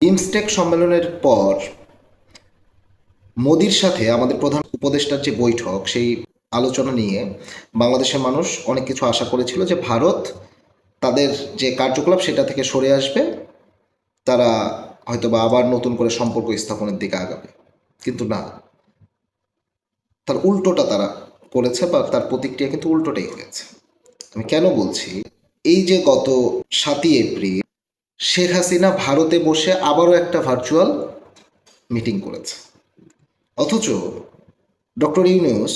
বিমস্টেক সম্মেলনের পর মোদির সাথে আমাদের প্রধান উপদেষ্টার যে বৈঠক, সেই আলোচনা নিয়ে বাংলাদেশের মানুষ অনেক কিছু আশা করেছিল যে ভারত তাদের যে কার্যকলাপ সেটা থেকে সরে আসবে। তারা হয়তো বা আবার নতুন করে সম্পর্ক স্থাপনের দিকে আগাবে। কিন্তু না। তার উল্টোটা তারা করেছে বা তার প্রতিক্রিয়া কিন্তু উল্টোটাই হয়েছে। আমি কেন বলছি? এই যে গত সাতই এপ্রিল শেখ হাসিনা ভারতে বসে আবারও একটা ভার্চুয়াল মিটিং করেছে। অথচ ডক্টর ইউনিউস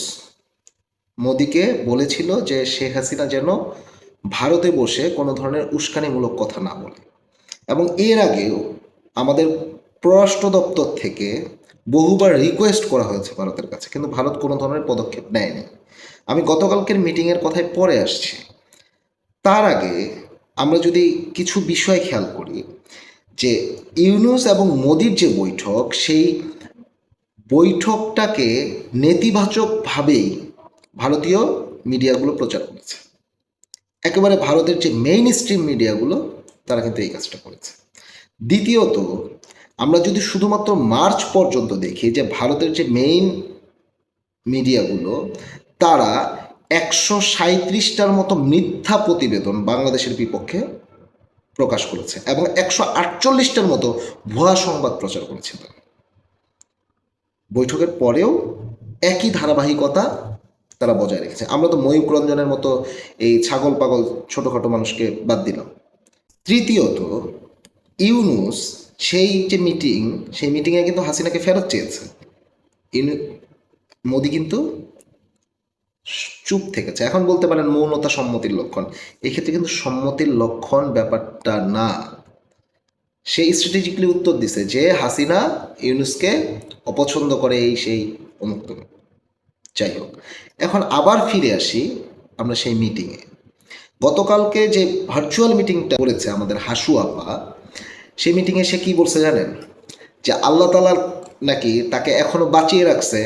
মোদিকে বলেছিল যে শেখ হাসিনা যেন ভারতে বসে কোনো ধরনের উস্কানিমূলক কথা না বলে। এবং এর আগেও আমাদের পররাষ্ট্র দপ্তর থেকে বহুবার রিকোয়েস্ট করা হয়েছে ভারতের কাছে, কিন্তু ভারত কোনো ধরনের পদক্ষেপ নেয়নি। আমি গতকালকের মিটিংয়ের কথায় পরে আসছি। তার আগে আমরা যদি কিছু বিষয় খেয়াল করি, যে ইউনুস এবং মোদির যে বৈঠক, সেই বৈঠকটাকে নেতিবাচকভাবেই ভারতীয় মিডিয়াগুলো প্রচার করেছে। একেবারে ভারতের যে মেইন স্ট্রিম মিডিয়াগুলো, তারা কিন্তু এই কাজটা করেছে। দ্বিতীয়ত, আমরা যদি শুধুমাত্র মার্চ পর্যন্ত দেখি যে ভারতের যে মেইন মিডিয়াগুলো, তারা একশো সাঁত্রিশটার মতো মিথ্যা প্রতিবেদন বাংলাদেশের বিপক্ষে প্রকাশ করেছে এবং একশো আটচল্লিশটার মতো ভুয়া সংবাদ প্রচার করেছে বৈঠকের পরেও একই ধারাবাহিকতা তারা বজায় রেখেছে। আমরা তো ময়ূক রঞ্জনের মতো এই ছাগল পাগল ছোটোখাটো মানুষকে বাদ দিলাম। তৃতীয়ত, ইউনুস সেই যে মিটিং, সেই মিটিংয়ে কিন্তু হাসিনাকে ফেরত চেয়েছে। মোদি কিন্তু চুপ থেকেছে। এখন বলতে পারেন মৌনতা সম্মতির লক্ষণ। এক্ষেত্রে কিন্তু সম্মতির লক্ষণ ব্যাপারটা না। সে স্ট্র্যাটেজিক্যালি উত্তর দিছে যে হাসিনা ইউনুসকে অপছন্দ করে এই সেই অমুক তমুক। যাই হোক, এখন আবার ফিরে আসি আমরা সেই মিটিংয়ে গতকালকে যে ভার্চুয়াল মিটিংটা করেছে আমাদের হাসু আপা, সেই মিটিংয়ে সে কি বলছে জানেন? যে আল্লাহ তালার নাকি তাকে এখনও বাঁচিয়ে রাখছে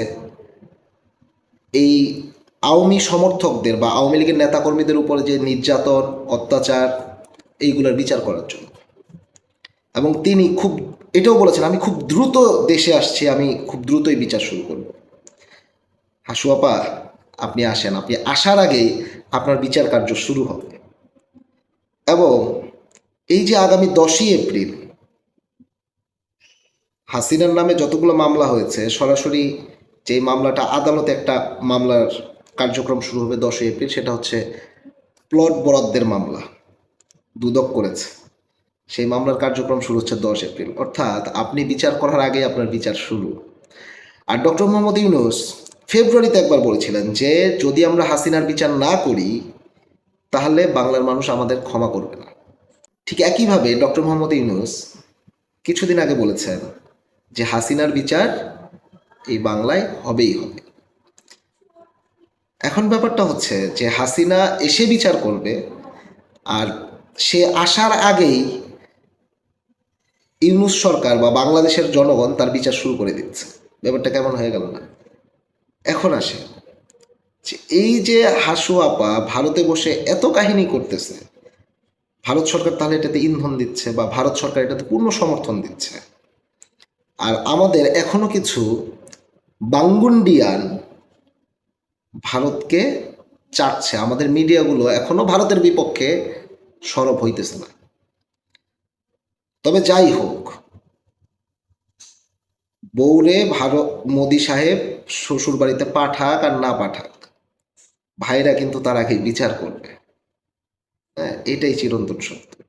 এই আওয়ামী সমর্থকদের বা আওয়ামী লীগের নেতাকর্মীদের উপরে যে নির্যাতন, অত্যাচার, এইগুলোর বিচার করার জন্য। এবং তিনি খুব, এটাও বলেছেন, আমি খুব দ্রুত দেশে আসছি, আমি খুব দ্রুতই বিচার শুরু করব। হাসু আপা, আপনি আসেন, আপনি আসার আগেই আপনার বিচার কার্য শুরু হবে। এবং এই যে আগামী দশই এপ্রিল, হাসিনার নামে যতগুলো মামলা হয়েছে, সরাসরি যে মামলাটা আদালতে একটা মামলার কার্যক্রম শুরু হবে দশই এপ্রিল, সেটা হচ্ছে প্লট বরাদ্দের মামলা। দুদক করেছে। সেই মামলার কার্যক্রম শুরু হচ্ছে দশ এপ্রিল। অর্থাৎ আপনি বিচার করার আগে আপনার বিচার শুরু। আর ডক্টর মোহাম্মদ ইউনুস ফেব্রুয়ারিতে একবার বলেছিলেন যে, যদি আমরা হাসিনার বিচার না করি, তাহলে বাংলার মানুষ আমাদের ক্ষমা করবে না। ঠিক একইভাবে ডক্টর মোহাম্মদ ইউনুস কিছুদিন আগে বলেছেন যে, হাসিনার বিচার এই বাংলায় হবেই হবে। এখন ব্যাপারটা হচ্ছে যে হাসিনা এসে বিচার করবে আর সে আসার আগেই ইউনুস সরকার বা বাংলাদেশের জনগণ তার বিচার শুরু করে দিচ্ছে। ব্যাপারটা কেমন হয়ে গেল না? এখন আসে যে এই যে হাসু আপা ভারতে বসে এত কাহিনী করতেছে, ভারত সরকার তাহলে এটাতে ইন্ধন দিচ্ছে বা ভারত সরকার এটাতে পূর্ণ সমর্থন দিচ্ছে। আর আমাদের এখনও কিছু বাঙ্গুন্ডিয়ান ভারতকে চাটছে। আমাদের মিডিয়াগুলো এখনও ভারতের বিপক্ষে সরব হইতেছে না। তবে যাই হোক বৌরে ভারত, মোদি সাহেব শ্বশুর বাড়িতে পাঠাক আর না পাঠাক, ভাইরা কিন্তু তার আগে বিচার করবে। হ্যাঁ এটাই চিরন্তন সত্য।